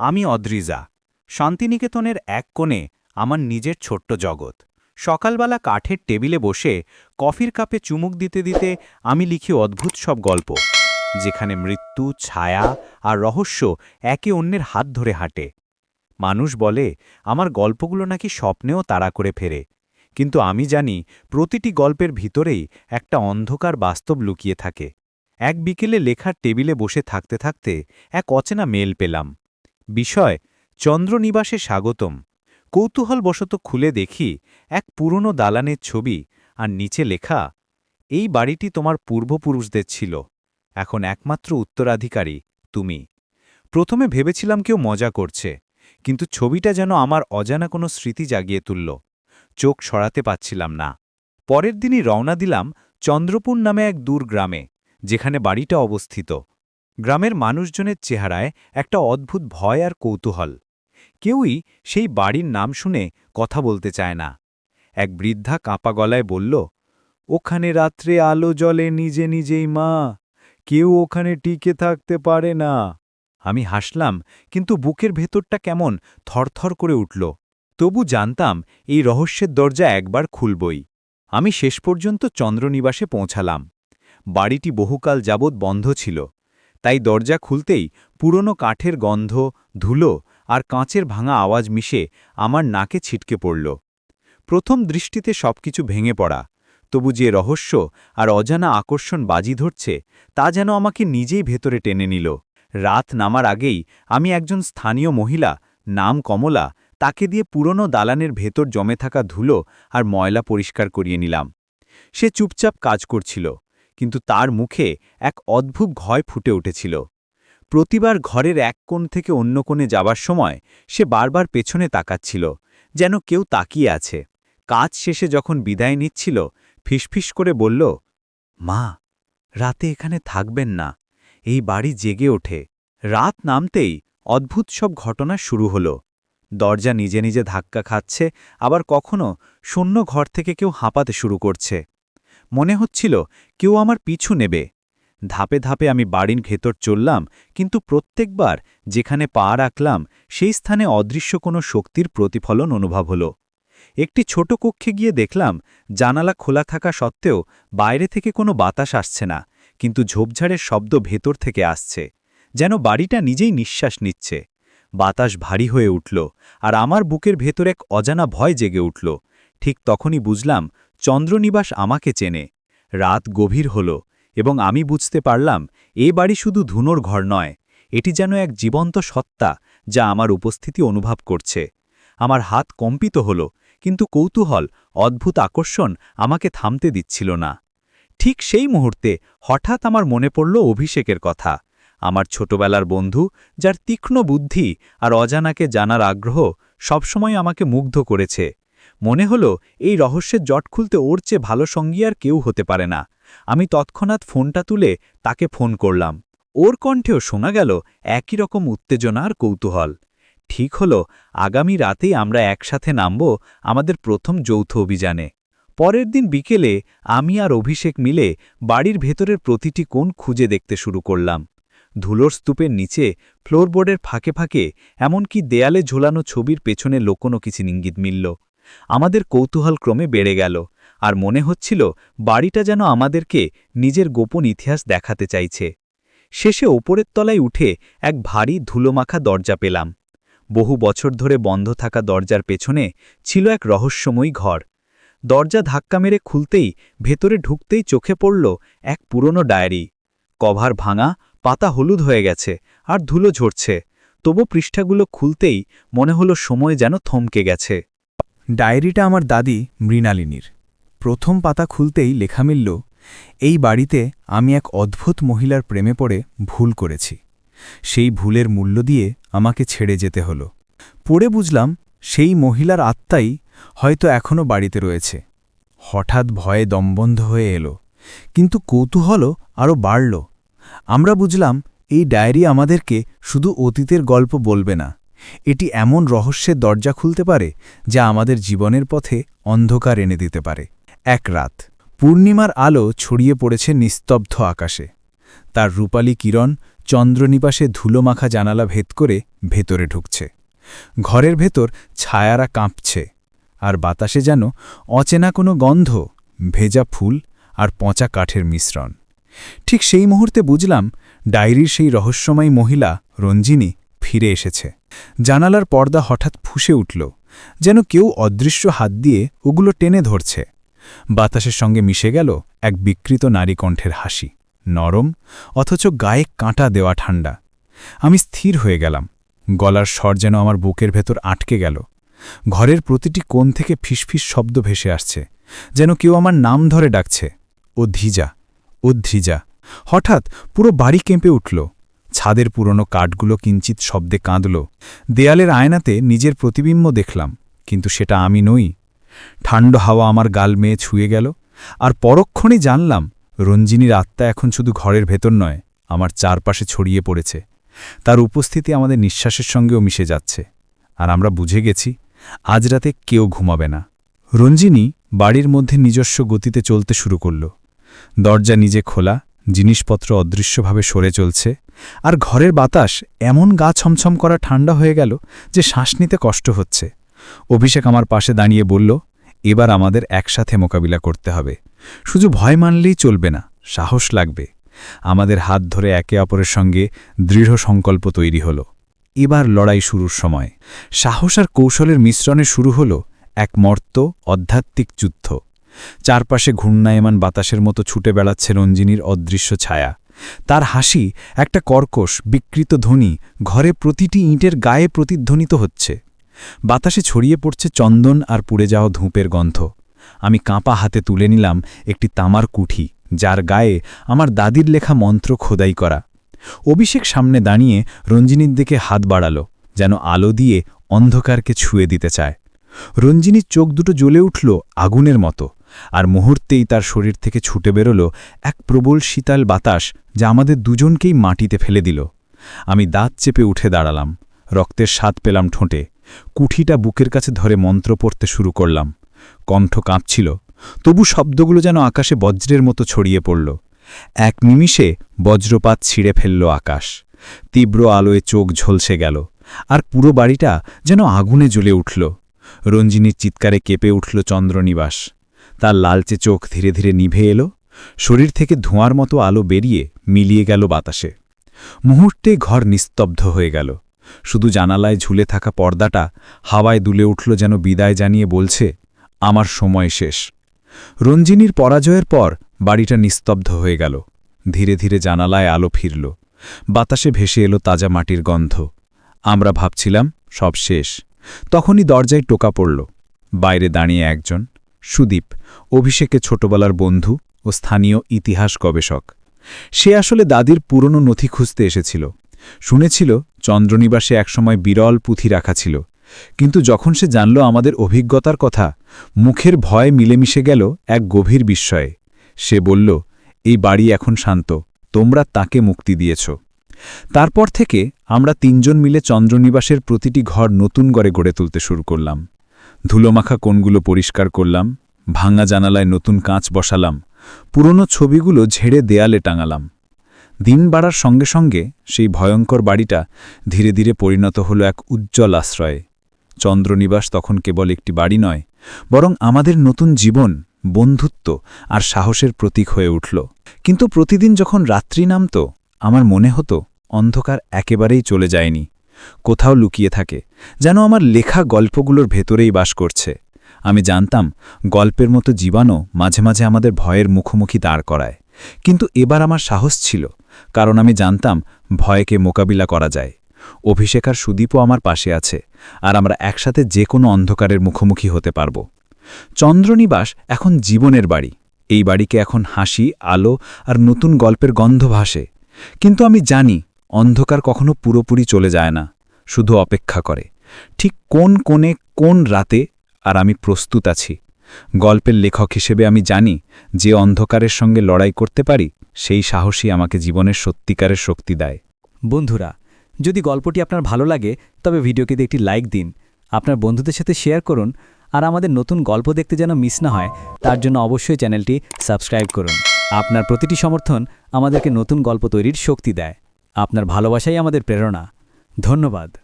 আমি অদ্রিজা। শান্তিনিকেতনের এক কোণে আমার নিজের ছোট্ট জগৎ। সকালবেলা কাঠের টেবিলে বসে কফির কাপে চুমুক দিতে দিতে আমি লিখি অদ্ভুত সব গল্প, যেখানে মৃত্যু, ছায়া আর রহস্য একে অন্যের হাত ধরে হাঁটে। মানুষ বলে, আমার গল্পগুলো নাকি স্বপ্নেও তাড়া করে ফেরে। কিন্তু আমি জানি, প্রতিটি গল্পের ভিতরেই একটা অন্ধকার বাস্তব লুকিয়ে থাকে। এক বিকেলে লেখার টেবিলে বসে থাকতে থাকতে এক অচেনা মেল পেলাম। বিষয়, চন্দ্রনিবাসে স্বাগতম। কৌতূহলবশত খুলে দেখি এক পুরনো দালানের ছবি আর নিচে লেখা, এই বাড়িটি তোমার পূর্বপুরুষদের ছিল। এখন একমাত্র উত্তরাধিকারী, তুমি। প্রথমে ভেবেছিলাম কেউ মজা করছে, কিন্তু ছবিটা যেন আমার অজানা কোনো স্মৃতি জাগিয়ে তুলল। চোখ সরাতে পাচ্ছিলাম না। পরের দিনই রওনা দিলাম চন্দ্রপুর নামে এক দূর গ্রামে, যেখানে বাড়িটা অবস্থিত। গ্রামের মানুষজনের চেহারায় একটা অদ্ভুত ভয় আর কৌতূহল। কেউই সেই বাড়ির নাম শুনে কথা বলতে চায় না। এক বৃদ্ধা কাঁপা গলায় বলল, ওখানে রাত্রে আলো জলে নিজে নিজেই মা, কেউ ওখানে টিকে থাকতে পারে না। আমি হাসলাম, কিন্তু বুকের ভেতরটা কেমন থরথর করে উঠল। তবু জানতাম এই রহস্যের দরজা একবার খুলবই। আমি শেষ পর্যন্ত চন্দ্রনিবাসে পৌঁছালাম। বাড়িটি বহুকাল যাবৎ বন্ধ ছিল। তাই দরজা খুলতেই পুরনো কাঠের গন্ধ, ধুলো আর কাঁচের ভাঙা আওয়াজ মিশে আমার নাকে ছিটকে পড়ল। প্রথম দৃষ্টিতে সবকিছু ভেঙে পড়া, তবু যে রহস্য আর অজানা আকর্ষণ বাজি ধরছে, তা যেন আমাকে নিজেই ভেতরে টেনে নিল। রাত নামার আগেই আমি একজন স্থানীয় মহিলা, নাম কমলা, তাকে দিয়ে পুরনো দালানের ভেতর জমে থাকা ধুলো আর ময়লা পরিষ্কার করিয়ে নিলাম। সে চুপচাপ কাজ করছিল। কিন্তু তার মুখে এক অদ্ভুত ভয় ফুটে উঠেছিল। প্রতিবার ঘরের এক কোণ থেকে অন্য কোণে যাবার সময় সে বারবার পেছনে তাকাচ্ছিল, যেন কেউ তাকিয়ে আছে। কাজ শেষে যখন বিদায় নিচ্ছিল, ফিসফিস করে বলল, মা, রাতে এখানে থাকবেন না, এই বাড়ি জেগে ওঠে। রাত নামতেই অদ্ভুত সব ঘটনা শুরু হল। দরজা নিজে নিজে ধাক্কা খাচ্ছে, আবার কখনো শূন্য ঘর থেকে কেউ হাঁপাতে শুরু করছে। মনে হচ্ছিল কেউ আমার পিছু নেবে। ধাপে ধাপে আমি বাড়ির ভেতর চললাম, কিন্তু প্রত্যেকবার যেখানে পা রাখলাম, সেই স্থানে অদৃশ্য কোনো শক্তির প্রতিফলন অনুভব হল। একটি ছোট কক্ষে গিয়ে দেখলাম, জানালা খোলা থাকা সত্ত্বেও বাইরে থেকে কোনো বাতাস আসছে না, কিন্তু ঝোপঝাড়ের শব্দ ভেতর থেকে আসছে, যেন বাড়িটা নিজেই নিঃশ্বাস নিচ্ছে। বাতাস ভারী হয়ে উঠল, আর আমার বুকের ভেতর এক অজানা ভয় জেগে উঠল। ঠিক তখনই বুঝলাম চন্দ্রনিবাস আমাকে চেনে। রাত গভীর হল এবং আমি বুঝতে পারলাম, এ বাড়ি শুধু ধুনোর ঘর নয়, এটি যেন এক জীবন্ত সত্তা যা আমার উপস্থিতি অনুভব করছে। আমার হাত কম্পিত হল, কিন্তু কৌতূহল, অদ্ভুত আকর্ষণ আমাকে থামতে দিচ্ছিল না। ঠিক সেই মুহূর্তে হঠাৎ আমার মনে পড়ল অভিষেকের কথা। আমার ছোটবেলার বন্ধু, যার তীক্ষ্ণ বুদ্ধি আর অজানাকে জানার আগ্রহ সবসময় আমাকে মুগ্ধ করেছে। মনে হলো, এই রহস্যের জট খুলতে ওর চেয়ে ভালো সঙ্গী আর কেউ হতে পারে না। আমি তৎক্ষণাৎ ফোনটা তুলে তাকে ফোন করলাম। ওর কণ্ঠেও শোনা গেল একই রকম উত্তেজনা আর কৌতূহল। ঠিক হলো, আগামী রাতেই আমরা একসাথে নামব আমাদের প্রথম যৌথ অভিযানে। পরের দিন বিকেলে আমি আর অভিষেক মিলে বাড়ির ভেতরের প্রতিটি কোণ খুঁজে দেখতে শুরু করলাম। ধুলোর স্তূপের নিচে, ফ্লোরবোর্ডের ফাঁকে ফাঁকে, এমনকি দেয়ালে ঝোলানো ছবির পেছনে লোকনো কিছু ইঙ্গিত মিলল। আমাদের কৌতূহল ক্রমে বেড়ে গেল, আর মনে হচ্ছিল বাড়িটা যেন আমাদেরকে নিজের গোপন ইতিহাস দেখাতে চাইছে। শেষে ওপরের তলায় উঠে এক ভারী ধুলোমাখা দরজা পেলাম। বহু বছর ধরে বন্ধ থাকা দরজার পেছনে ছিল এক রহস্যময়ী ঘর। দরজা ধাক্কা মেরে খুলতেই ভেতরে ঢুকতেই চোখে পড়ল এক পুরনো ডায়েরি। কভার ভাঙা, পাতা হলুদ হয়ে গেছে, আর ধুলো ঝরছে, তবু পৃষ্ঠাগুলো খুলতেই মনে হলো সময় যেন থমকে গেছে। ডায়েরিটা আমার দাদি মৃণালিনীর। প্রথম পাতা খুলতেই লেখা মিলল, এই বাড়িতে আমি এক অদ্ভুত মহিলার প্রেমে পড়ে ভুল করেছি। সেই ভুলের মূল্য দিয়ে আমাকে ছেড়ে যেতে হলো। পড়ে বুঝলাম সেই মহিলার আত্মাই হয়তো এখনও বাড়িতে রয়েছে। হঠাৎ ভয়ে দমবন্ধ হয়ে এলো, কিন্তু কৌতূহলও আরও বাড়ল। আমরা বুঝলাম এই ডায়েরি আমাদেরকে শুধু অতীতের গল্প বলবে না। এটি এমন রহস্যের দরজা খুলতে পারে যা আমাদের জীবনের পথে অন্ধকার এনে দিতে পারে। এক রাত, পূর্ণিমার আলো ছড়িয়ে পড়েছে নিস্তব্ধ আকাশে। তার রূপালী কিরণ চন্দ্রনিবাসে ধুলোমাখা জানালা ভেদ করে ভেতরে ঢুকছে। ঘরের ভেতর ছায়ারা কাঁপছে, আর বাতাসে যেন অচেনা কোনো গন্ধ, ভেজা ফুল আর পচা কাঠের মিশ্রণ। ঠিক সেই মুহূর্তে বুঝলাম ডায়েরির সেই রহস্যময়ী মহিলা রঞ্জিনী ফিরে এসেছে। জানালার পর্দা হঠাৎ ফুসে উঠল, যেন কেউ অদৃশ্য হাত দিয়ে ওগুলো টেনে ধরছে। বাতাসের সঙ্গে মিশে গেল এক বিকৃত নারী কণ্ঠের হাসি, নরম, অথচ গায়ে কাঁটা দেওয়া ঠান্ডা আমি স্থির হয়ে গেলাম, গলার স্বর যেন আমার বুকের ভেতর আটকে গেল। ঘরের প্রতিটি কোণ থেকে ফিসফিস শব্দ ভেসে আসছে, যেন কেউ আমার নাম ধরে ডাকছে, ও ধিজা, ও ধ্রিজা হঠাৎ পুরো বাড়ি কেঁপে উঠল ছাদের পুরনো কাঠগুলো কিঞ্চিত শব্দে কাঁদল। দেয়ালের আয়নাতে নিজের প্রতিবিম্ব দেখলাম, কিন্তু সেটা আমি নই। ঠান্ড হাওয়া আমার গাল মেয়ে ছুঁয়ে গেল, আর পরক্ষণেই জানলাম, রঞ্জিনীর আত্মা এখন শুধু ঘরের ভেতর নয়, আমার চারপাশে ছড়িয়ে পড়েছে। তার উপস্থিতি আমাদের নিঃশ্বাসের সঙ্গেও মিশে যাচ্ছে। আর আমরা বুঝে গেছি, আজ রাতে কেউ ঘুমাবে না। রঞ্জিনী বাড়ির মধ্যে নিজস্ব গতিতে চলতে শুরু করল। দরজা নিজে খোলা জিনিসপত্র অদৃশ্যভাবে সরে চলছে, আর ঘরের বাতাস এমন গা ছমছম করা ঠান্ডা হয়ে গেল যে শ্বাস নিতে কষ্ট হচ্ছে। অভিষেক আমার পাশে দাঁড়িয়ে বলল, এবার আমাদের একসাথে মোকাবিলা করতে হবে। শুধু ভয় মানলেই চলবে না, সাহস লাগবে। আমাদের হাত ধরে একে অপরের সঙ্গে দৃঢ় সংকল্প তৈরি হল। এবার লড়াই শুরুর সময়। সাহস আর কৌশলের মিশ্রণে শুরু হল এক মর্ত, আধ্যাত্মিক যুদ্ধ। চারপাশে ঘূর্ণায়মান বাতাসের মতো ছুটে বেড়াচ্ছে রঞ্জিনীর অদৃশ্য ছায়া। তার হাসি, একটা কর্কশ, বিকৃত ধ্বনি, ঘরে প্রতিটি ইঁটের গায়ে প্রতিধ্বনিত হচ্ছে। বাতাসে ছড়িয়ে পড়ছে চন্দন আর পুড়ে যাওয়া ধূপের গন্ধ। আমি কাঁপা হাতে তুলে নিলাম একটি তামার কুঠি, যার গায়ে আমার দাদির লেখা মন্ত্র খোদাই করা। অভিষেক সামনে দাঁড়িয়ে রঞ্জিনীর দিকে হাত বাড়াল, যেন আলো দিয়ে অন্ধকারকে ছুঁয়ে দিতে চায়। রঞ্জিনীর চোখ দুটো জ্বলে উঠল আগুনের মতো। আর মুহূর্তেই তার শরীর থেকে ছুটে বেরোল এক প্রবল শীতাল বাতাস যা আমাদের দুজনকেই মাটিতে ফেলে দিল। আমি দাঁত চেপে উঠে দাঁড়ালাম, রক্তের স্বাদ পেলাম ঠোঁটে, কুঠিটা বুকের কাছে ধরে মন্ত্র পড়তে শুরু করলাম। কণ্ঠ কাঁপছিল, তবু শব্দগুলো যেন আকাশে বজ্রের মতো ছড়িয়ে পড়ল। এক নিমিষে বজ্রপাত ছিঁড়ে ফেলল আকাশ। তীব্র আলোয় চোখ ঝলসে গেল, আর পুরো বাড়িটা যেন আগুনে জ্বলে উঠল। রঞ্জিনীর চিৎকারে কেঁপে উঠল চন্দ্রনিবাস। তার লালচে চোখ ধীরে ধীরে নিভে এলো, শরীর থেকে ধোঁয়ার মতো আলো বেরিয়ে মিলিয়ে গেল বাতাসে। মুহূর্তে ঘর নিস্তব্ধ হয়ে গেল। শুধু জানালায় ঝুলে থাকা পর্দাটা হাওয়ায় দুলে উঠল যেন বিদায় জানিয়ে বলছে, আমার সময় শেষ। রঞ্জিনীর পরাজয়ের পর বাড়িটা নিস্তব্ধ হয়ে গেল। ধীরে ধীরে জানালায় আলো ফিরল। বাতাসে ভেসে এলো তাজা মাটির গন্ধ। আমরা ভাবছিলাম, সব শেষ। তখনই দরজায় টোকা পড়ল। বাইরে দাঁড়িয়ে একজন সুদীপ, অভিষেকে ছোটবেলার বন্ধু ও স্থানীয় ইতিহাস গবেষক। সে আসলে দাদির পুরনো নথি খুঁজতে এসেছিল। শুনেছিল চন্দ্রনিবাসে একসময় বিরল পুঁথি রাখা ছিল। কিন্তু যখন সে জানল আমাদের অভিজ্ঞতার কথা, মুখের ভয় মিলেমিশে গেল এক গভীর বিস্ময়ে। সে বলল, এই বাড়ি এখন শান্ত, তোমরা তাকে মুক্তি দিয়েছ। তারপর থেকে আমরা তিনজন মিলে চন্দ্রনিবাসের প্রতিটি ঘর নতুন গড়ে গড়ে তুলতে শুরু করলাম। ধুলোমাখা কোণগুলো পরিষ্কার করলাম, ভাঙা জানালায় নতুন কাঁচ বসালাম, পুরনো ছবিগুলো ঝেড়ে দেয়ালে টাঙালাম। দিন বাড়ার সঙ্গে সঙ্গে সেই ভয়ঙ্কর বাড়িটা ধীরে ধীরে পরিণত হল এক উজ্জ্বল আশ্রয়ে। চন্দ্রনিবাস তখন কেবল একটি বাড়ি নয়, বরং আমাদের নতুন জীবন, বন্ধুত্ব আর সাহসের প্রতীক হয়ে উঠল। কিন্তু প্রতিদিন যখন রাত্রি নামত, আমার মনে হতো, অন্ধকার একেবারেই চলে যায়নি। কোথাও লুকিয়ে থাকে, যেন আমার লেখা গল্পগুলোর ভেতরেই বাস করছে। আমি জানতাম, গল্পের মতো জীবাণু মাঝে মাঝে আমাদের ভয়ের মুখোমুখি দাঁড় করায়। কিন্তু এবার আমার সাহস ছিল, কারণ আমি জানতাম, ভয়কে মোকাবিলা করা যায়। অভিষেক আর সুদীপও আমার পাশে আছে, আর আমরা একসাথে যে কোনো অন্ধকারের মুখোমুখি হতে পারব। চন্দ্রনিবাস এখন জীবনের বাড়ি। এই বাড়িকে এখন হাসি, আলো আর নতুন গল্পের গন্ধ ভাসে। কিন্তু আমি জানি অন্ধকার কখনো পুরোপুরি চলে যায় না, শুধু অপেক্ষা করে। ঠিক কোন কোণে কোন রাতে আর আমি প্রস্তুত আছি? গল্পের লেখক হিসেবে আমি জানি, যে অন্ধকারের সঙ্গে লড়াই করতে পারি, সেই সাহসী আমাকে জীবনের সত্যিকারের শক্তি দেয়। বন্ধুরা, যদি গল্পটি আপনার ভালো লাগে, তবে ভিডিওকে একটি লাইক দিন, আপনার বন্ধুদের সাথে শেয়ার করুন, আর আমাদের নতুন গল্প দেখতে যেন মিস না হয়, তার জন্য অবশ্যই চ্যানেলটি সাবস্ক্রাইব করুন। আপনার প্রতিটি সমর্থন আমাদেরকে নতুন গল্প তৈরির শক্তি দেয়। আপনার ভালোবাসাই আমাদের প্রেরণা। ধন্যবাদ।